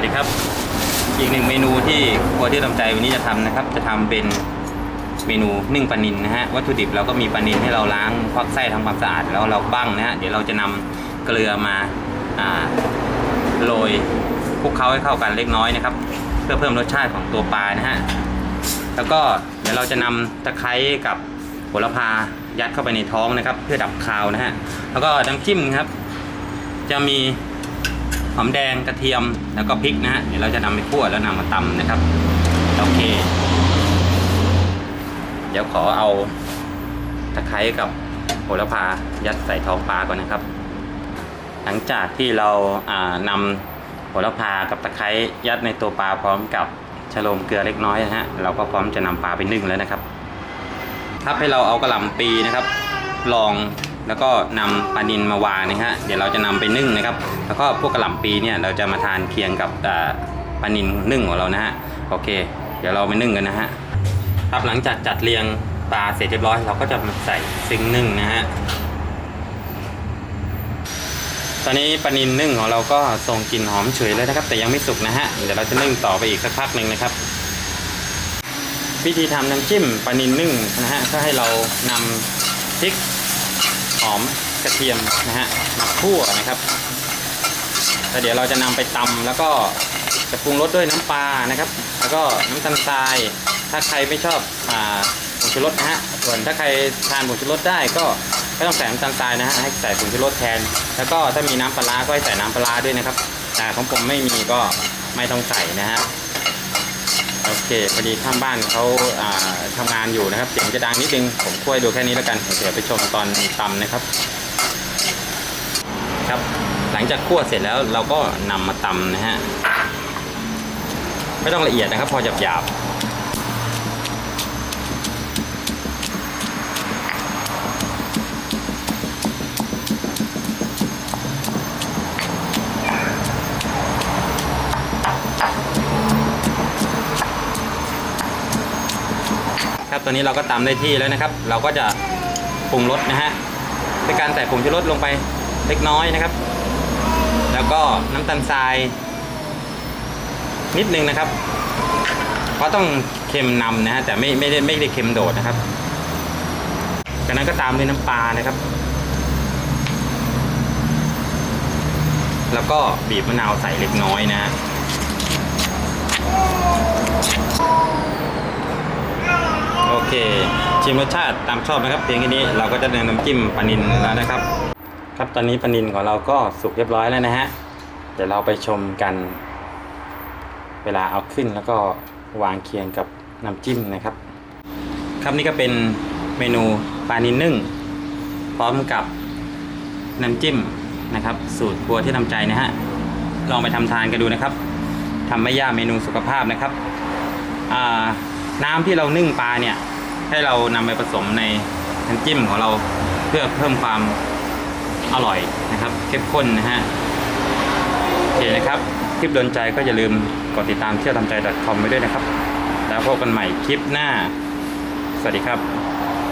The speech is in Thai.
วัสดีครับ อีกหนึ่งเมนูที่ครัวที่ทำใจวันนี้จะทำนะครับ จะทำเป็นเมนูนึ่งปลานินนะฮะวัตถุดิบเราก็มีปลานินให้เราล้างควักไส้ทำความสะอาดแล้วเราบ้างนะฮะเดี๋ยวเราจะนำเกลือมาอ่าโรยคลุกเคล้าให้เข้ากันเล็กน้อยนะครับ เพื่อเพิ่มรสชาติของตัวปลานะฮะแล้วก็เดี๋ยวเราจะนำตะไคร้กับโหระพายัดเข้าไปในท้องนะครับ เพื่อดับคาวนะฮะแล้วก็น้ำจิ้มครับ จะมี หอมแดงกระเทียมแล้วก็พริกนะฮะเดี๋ยวเราจะนำไปคั่วแล้วนำมาตำนะครับโอเค เดี๋ยวขอเอาตะไคร้กับโหระพายัดใส่ท้องปลาก่อนนะครับ หลังจากที่เราอ่านำโหระพากับตะไคร้ยัดในตัวปลาพร้อมกับชะโลมเกลือเล็กน้อยนะฮะเราก็พร้อมจะนำปลาไปนึ่งแล้วนะครับถ้าให้เราเอากระหล่ำปีนะครับ ลอง แล้วก็นำปลานินมาวางนะฮะเดี๋ยวเราจะนำไปนึ่งนะครับ แล้วก็พวกกระหล่ำปีเนี่ยเราจะมาทานเคียงกับปลานินนึ่งของเรานะฮะโอเค เดี๋ยวเราไปนึ่งกันนะฮะครับหลังจากจัดเรียงปลาเสร็จเรียบร้อย เราก็จะมาใส่ซิงนึ่งนะฮะตอนนี้ปลานินนึ่งของเราก็ส่งกลิ่นหอมเฉยเลยนะครับ แต่ยังไม่สุกนะฮะเดี๋ยวเราจะนึ่งต่อไปอีกสักพักหนึ่งนะครับ วิธีทำน้ำจิ้มปลานินนึ่งนะฮะก็ให้เรานำพริก หอมกระเทียมนะฮะมาคั่วนะครับแล้วเดี๋ยวเราจะนำไปตำแล้วก็จะปรุงรสด้วยน้ำปลานะครับ แล้วก็น้ำตาลทราย ถ้าใครไม่ชอบอ่าผงชูรสนะฮะส่วนถ้าใครทานผงชูรสได้ก็ไม่ต้องใส่น้ำตาลทรายนะฮะให้ใส่ผงชูรสแทน แล้วก็ถ้ามีน้ำปลาก็ให้ใส่น้ำปลาด้วยนะครับแต่ของผมไม่มีก็ไม่ต้องใส่นะฮะ โอเคพอดีข้างบ้านเขาทำทำงานอยู่นะครับเสียงจะดังนิดนึงผมช่วยดูแค่นี้แล้วกันเดี๋ยวไปชมตอนตำนะครับ ครับหลังจากคั่วเสร็จแล้วเราก็นำมาตำนะฮะไม่ต้องละเอียดนะครับ พอหยาบหยาบๆ ตอนนี้เราก็ตำได้ที่แล้วนะครับ เราก็จะปรุงรสนะฮะด้วยการใส่ผงชูรสลงไปเล็กน้อยนะครับ แล้วก็น้ำตาลทราย นิดนึงนะครับ เพราะต้องเค็มนำนะฮะแต่ไม่ไม่ได้ไม่ได้เค็มโดดนะครับ จากนั้นก็ตามด้วยน้ำปลานะครับ แล้วก็บีบมะนาวใส่เล็กน้อยนะฮะ โอเค ชิมรสชาติตามชอบนะครับเพียงแค่นี้เราก็จะเดินน้ำจิ้มปลานินแล้วนะครับ ครับตอนนี้ปลานินของเราก็สุกเรียบร้อยแล้วนะฮะเดี๋ยวเราไปชมกัน เวลาเอาขึ้นแล้วก็วางเคียงกับน้ำจิ้มนะครับ ครับนี่ก็เป็นเมนูปลานินนึ่ง พร้อมกับน้ำจิ้มนะครับ สูตรครัวที่ทำใจนะฮะลองไปทำทานกันดูนะครับทำไม่ยากเมนูสุขภาพนะครับอ่า น้ำที่เรานึ่งปลาเนี่ย ให้เรานำไปผสมในน้ำจิ้มของเราเพื่อเพิ่มความอร่อยนะครับเข้มข้นนะฮะโอเคนะครับ คลิปโดนใจก็อย่าลืมกดติดตามเที่ยวทำใจ .com ไว้ด้วยนะครับ แล้วพบกันใหม่คลิปหน้า สวัสดีครับ